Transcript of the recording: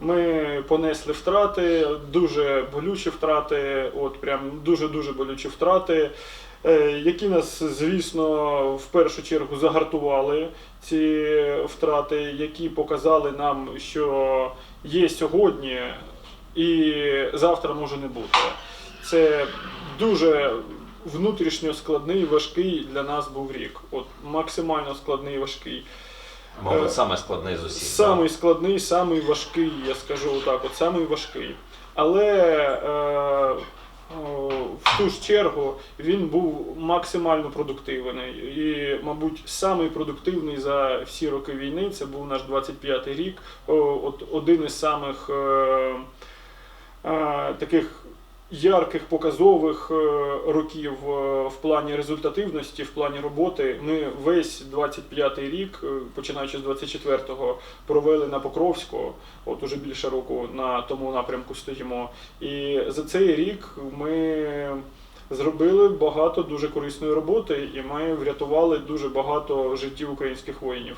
Ми понесли втрати, дуже болючі втрати, от прям дуже-дуже болючі втрати, е, які нас, звісно, в першу чергу загартували ці втрати, які показали нам, що є сьогодні і завтра може не бути. Це дуже внутрішньо складний, важкий для нас був рік. От максимально складний важкий. Мабуть, Е, саме складний з усіх. Самий складний, самий важкий, я скажу так, от самий важкий. Але е, в ту ж чергу він був максимально продуктивний. І, мабуть, самий продуктивний за всі роки війни це був наш 25-й рік. От один із самих е, е, таких ярких показових е, років е, в плані результативності, в плані роботи. Ми весь 25-й рік, е, починаючи з 24-го, провели на Покровську, от уже більше року на тому напрямку стоїмо. І за цей рік ми зробили багато дуже корисної роботи, і ми врятували дуже багато життів українських воїнів.